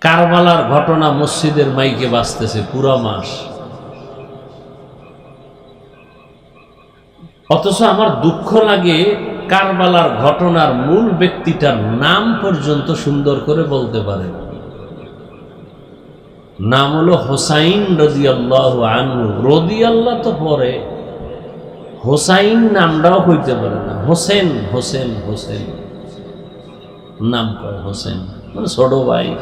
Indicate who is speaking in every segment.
Speaker 1: কারবালার ঘটনা মসজিদের মাইকে বাঁচতেছে পুরো মাস। অথচ আমার দুঃখ লাগে কারবালার ঘটনার মূল ব্যক্তিটার নাম পর্যন্ত সুন্দর করে বলতে পারে। নাম হলো হোসাইন রদি আল্লাহ আনু রদি আল্লাহ তো পরে। হোসাইন নামটাও হইতে পারে না। হোসেন হোসেন হোসেন। নাম কয় হোসেন। মানে ছোট ভাই।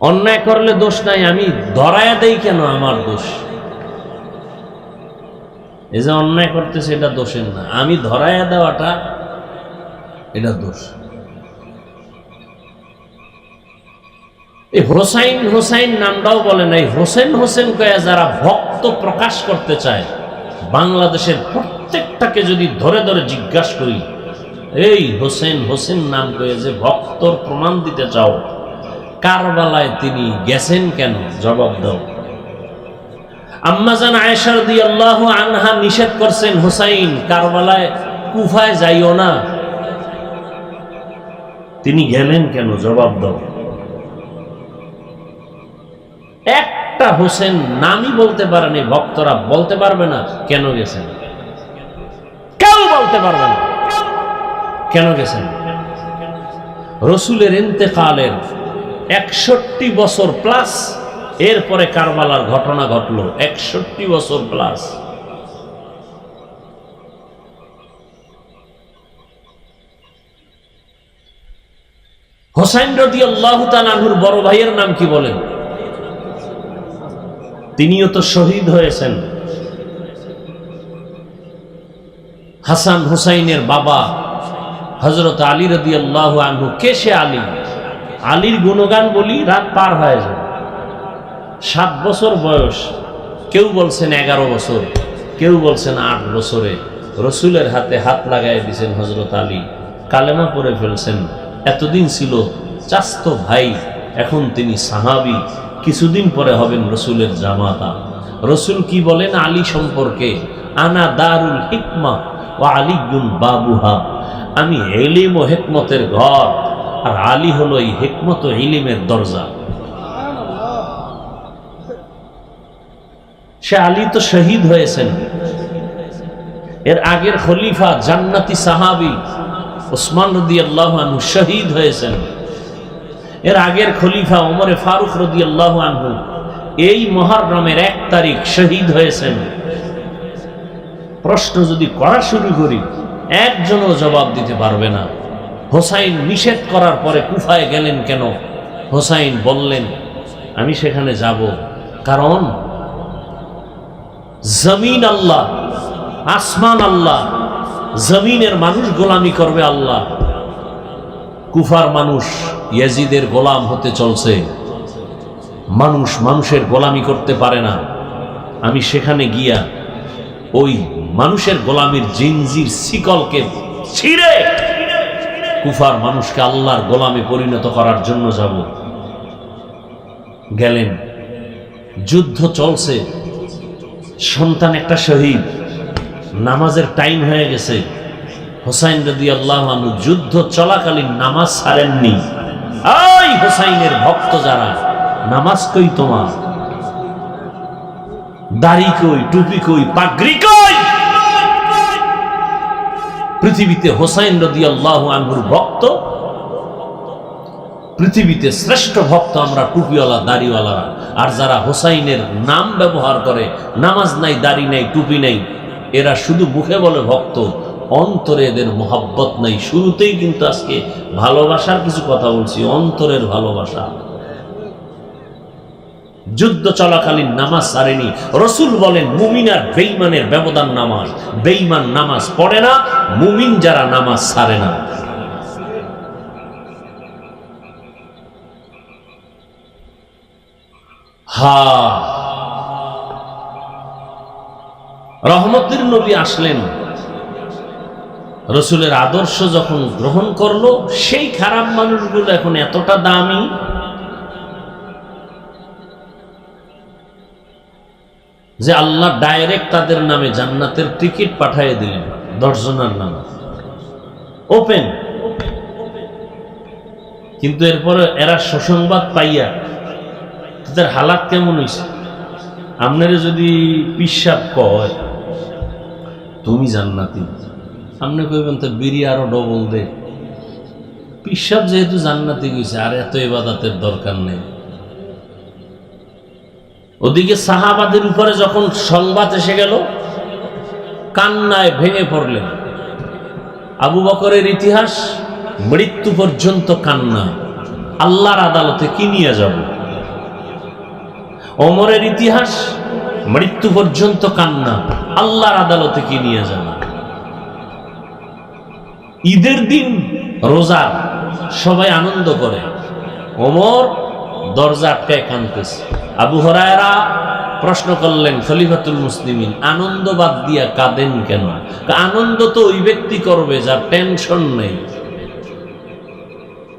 Speaker 1: অন্যায় করলে দোষ নাই, আমি ধরায়া দেই কেন আমার দোষ? এই যে অন্যায় করতেছে, এটা দোষের না। আমি ধরায়া দেওয়াটা, এটা দোষ। এই হোসাইন হোসাইন নামটাও বলে নাই। হোসেন হোসেন কয়া যারা ভক্ত প্রকাশ করতে চায়, বাংলাদেশের প্রত্যেকটাকে যদি ধরে ধরে জিজ্ঞাসা করি, এই হোসেন হোসেন নাম কয়ে যে ভক্তর প্রমাণ দিতে চাও কারবালায় তিনি গেছেন কেন? জবাব দাও। আম্মাজান আয়েশার দি আল্লাহ আনহা নিষেধ করছেন, হোসাইন, কারবালায় কুফায় যাইও না। তিনি গেলেন কেন? জবাব দাও। একটা হোসেন নামই বলতে পারেনি ভক্তরা বলতে পারবে না, কেন গেছেন? কেউ বলতে পারবে না, কেন গেছেন? রসুলের ইন্তেকালের একষট্টি বছর প্লাস এরপরে কারবালার ঘটনা ঘটলো, একষট্টি বছর প্লাস হোসাইন রদি আল্লাহ তালাহুর বড় ভাইয়ের নাম কি বলেন? তিনিও তো শহীদ হয়েছেন। হাসান হুসাইনের বাবা হজরত আলী রদি আল্লাহ আনহু, কে সে আলী? আলীর গুণগান বলি রাত পার হয়ে যায়। সাত বছর বয়স। কেউ বলছেন এগারো বছর, কেউ বলছেন আট বছরে। রসুলের হাতে হাত লাগাই দিয়েছেন হজরত আলী। কালেমা পরে ফেলছেন, এতদিন ছিল চাস্ত ভাই, এখন তিনি সাহাবি। কিছুদিন পরে হবেন রসুলের জামাতা। রসুল কি বলেন? আলী সম্পর্কে, আনা দারুল হিকমা ও আলিগুন বাবুহা। আমি এলিম ও হেকমতের ঘর। আর আলী হলো এই হেকমত ইলিমের দরজা। সে আলী তো শহীদ হয়েছেন। এর আগের খলিফা জান্নাতি সাহাবি ওসমান রদি আনহু শহীদ হয়েছেন। এর আগের খলিফা ওমরে ফারুক রদি আনহু এই মহারমের এক তারিখ শহীদ হয়েছেন। প্রশ্ন যদি করা শুরু করি, একজনও জবাব দিতে পারবে না। হোসাইন নিষেধ করার পরে কুফায় গেলেন কেন? হোসাইন বললেন, আমি সেখানে যাব। কারণ জমিন আল্লাহ, আসমান আল্লাহ, জমিনের মানুষ গোলামি করবে আল্লাহ। কুফার মানুষ ইয়াজিদের গোলাম হতে চলছে। মানুষ মানুষের গোলামি করতে পারে না। আমি সেখানে গিয়া ওই মানুষের গোলামির জিনজির শিকলকে ছিঁড়ে কুফার মানুষকে আল্লাহর গোলামে পরিণত করার জন্য যাব। গেলেন। যুদ্ধ চলছে। সন্তান একটা শহীদ। নামাজের টাইম হয়ে গেছে। হোসাইন রদি আল্লাহ যুদ্ধ চলাকালীন নামাজ ছাড়েননি। আই হোসাইনের ভক্ত যারা, নামাজ কই তোমার? দাড়ি কই, টুপি কই, পাগড়ি কই? পৃথিবীতে হোসাইন রদি আল্লাহ আনহুর ভক্ত, পৃথিবীতে শ্রেষ্ঠ ভক্ত আমরা টুপিওয়ালা দাড়িওয়ালারা আর যারা হোসাইনের নাম ব্যবহার করে, নামাজ নাই, দাড়ি নাই, টুপি নাই, এরা শুধু মুখে বলে ভক্ত, অন্তরে এদের মোহাব্বত নাই। শুরুতেই কিন্তু আজকে ভালোবাসার কিছু কথা বলছি, অন্তরের ভালোবাসা। যুদ্ধ চলাকালীন নামাজ সারেনি। রসুল বলেন, মুমিন আর বেইমানের ব্যবধান নামাজ। বেইমান নামাজ পড়ে না, মুমিন যারা নামাজ সারে না। হা। রহমতের নবী আসলেন। রসুলের আদর্শ যখন গ্রহণ করল, সেই খারাপ মানুষগুলো এখন এতটা দামি যে আল্লাহ ডাইরেক্ট তাদের নামে জান্নাতের টিকিট পাঠিয়ে দিলেন, দশজনের নামে। ওপেন কিন্তু এরপরে এরা সুসংবাদ পাইয়া, তাদের হালাত কেমন হয়েছে আপনারা যদি পিসাব কয়, তুমি জান্নাতি। আপনি কইবেন, তো বিড়ি আরও ডবল দে। পিসাব যেহেতু জান্নাতি গেছে আর এত এবাদাতের দরকার নেই। ওদিকে সাহাবাদের উপরে যখন সংবাদ এসে গেল, কান্নায় ভেঙে পড়লেন। আবু বকরের ইতিহাস, মৃত্যু পর্যন্ত কান্না। আল্লাহর আদালতে কি নিয়ে যাব? ওমরের ইতিহাস, মৃত্যু পর্যন্ত কান্না। আল্লাহর আদালতে কি নিয়ে যাব? ঈদের দিন রোজা সবাই আনন্দ করে। অমর দরজা আটকায় কানতেছে আবু হরায়রা প্রশ্ন করলেন, খলিফাতুল মুসলিমিন আনন্দ বাদ দিয়া কাঁদেন কেন? আনন্দ তো ওই ব্যক্তি করবে যার টেনশন নেই।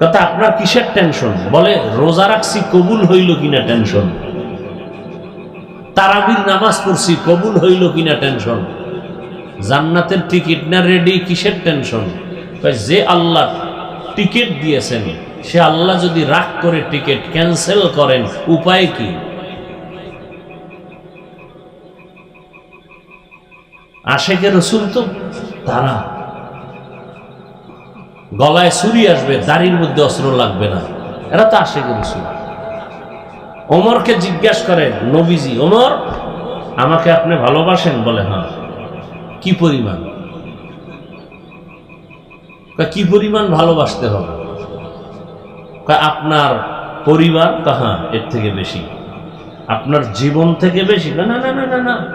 Speaker 1: কথা আপনার কিসের টেনশন বলে, রোজা রাখছি, কবুল হইল কিনা টেনশন তারাবির নামাজ পড়ছি, কবুল হইল কিনা টেনশন জান্নাতের টিকিট না রেডি কিসের টেনশন যে আল্লাহ টিকিট দিয়েছেন সে আল্লাহ যদি রাগ করে টিকিট ক্যান্সেল করেন, উপায় কি? আশেকে রসুল তো তারা। গলায় ছুরি আসবে, দাড়ির মধ্যে অস্ত্র লাগবে না। এরা তো আশেকে রসুল। ওমরকে জিজ্ঞাসা করেন, নবীজি, ওমর, আমাকে আপনি ভালোবাসেন? বলে হ্যাঁ। কি পরিমাণ? কি পরিমাণ ভালোবাসতে হবে? আপনার পরিবার কাহা এর থেকে বেশি। আপনার জীবন থেকে বেশি। না না না না না না।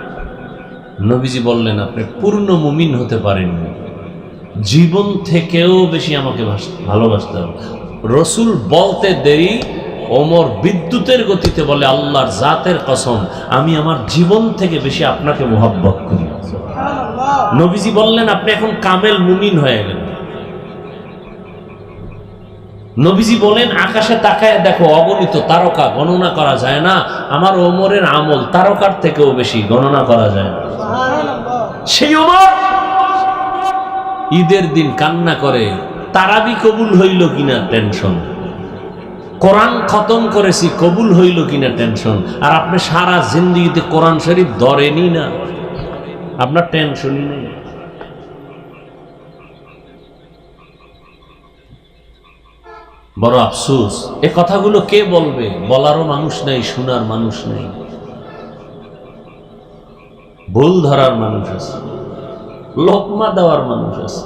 Speaker 1: নবীজি বললেন আপনি পূর্ণ মুমিন হতে পারেননি। জীবন থেকেও বেশি আমাকে ভালোবাসতে হবে। রসুল বলতে দেরি ওমর বিদ্যুতের গতিতে বলে আল্লাহর জাতের কসম আমি আমার জীবন থেকে বেশি আপনাকে মোহাব্বত করি। নবীজি বললেন আপনি এখন কামেল মুমিন হয়ে গেলেন। নবীজি বলেন আকাশে তাকায় দেখো অগণিত তারকা গণনা করা যায় না। আমার ওমরের আমল তারকার থেকেও বেশি গণনা করা যায় না। সেই ওমর ঈদের দিন কান্না করে তারাবি কবুল হইল কিনা টেনশন। কোরআন খতম করেছি কবুল হইল কিনা টেনশন। আর আপনি সারা জিন্দগিতে কোরআন শরীফ ধরেনি না। আপনার টেনশনই নেই। বড় আফসোস, এ কথাগুলো কে বলবে? বলারও মানুষ নেই, শোনার মানুষ নেই। ভুল ধরার মানুষ আছে, লোকমা দেওয়ার মানুষ আছে।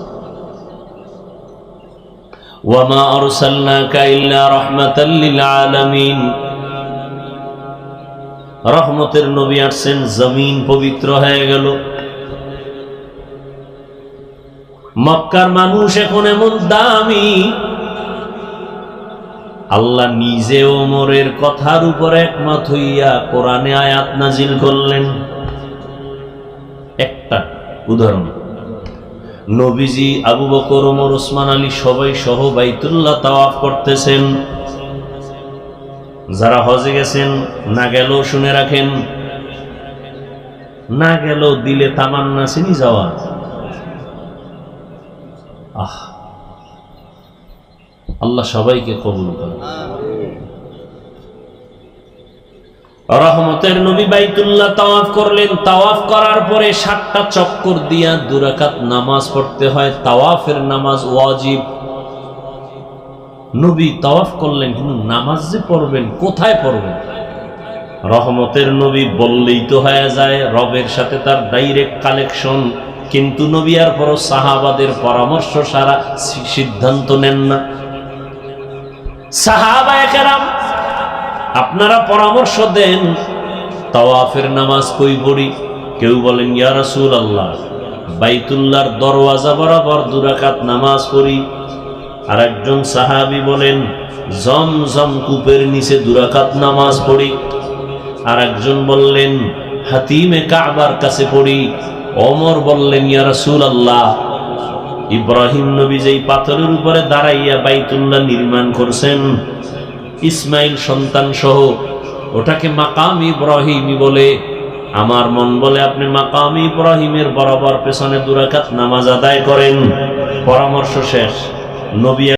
Speaker 1: রহমতের নবী আসছেন, জমিন পবিত্র হয়ে গেল। মক্কার মানুষ এখন এমন দামি আল্লাহ নিজে ওমরের কথার উপর একমত হইয়া কোরআনে আয়াত নাজিল করলেন। একটা উদাহরণ। নবীজি আবু বকর, ওমর, ওসমান আলী সবাই সহ বাইতুল্লাহ তাওয়াফ করতেছেন। যারা হজে গেছেন, না গেলেও শুনে রাখেন। না গেল দিলে তামান্না চিনি যাওয়া। আহ আল্লাহ সবাইকে কবুল করে রহমতের নবী বাইতুল্লাহ তাওয়াফ করলেন। তাওয়াফ করার পরে সাতটা চক্কর দিয়া দুরাকাত নামাজ পড়তে হয়। তাওয়াফের নামাজ ওয়াজিব। নবী তাওয়াফ করলেন কিন্তু নামাজ যে পড়বেন কোথায় পড়বেন? রহমতের নবী বললেই তো হয়ে যায় রবের সাথে তার ডাইরেক্ট কালেকশন কিন্তু নবী আর পরও সাহাবাদের পরামর্শ সারা সিদ্ধান্ত নেন না। সাহাবা কেরাম আপনারা পরামর্শ দেন, তাওয়াফের নামাজ কই পড়ি? কেউ বলেন, ইয়া রাসূল আল্লাহ বাইতুল্লাহর দরওয়াজা বরাবর দুরাকাত নামাজ পড়ি। আর একজন সাহাবি বলেন জম জম কূপের নিচে দুরাকাত নামাজ পড়ি। আর একজন বললেন, হাতিমে কাবার কাছে পড়ি। অমর বললেন, ইয়া রাসূল আল্লাহ ইব্রাহিম নবী যেই পাথরের উপরে দাঁড়াইয়া বাইতুল্লাহ নির্মাণ করছেন, ইসমাইল সন্তান সহ, ওটাকে মাকাম ইব্রাহিমই বলে। আমার মন বলে আপনি মাকাম ইব্রাহিমের বরাবর পেছনে দুরাকাত নামাজ আদায় করেন। পরামর্শ শেষ। নবী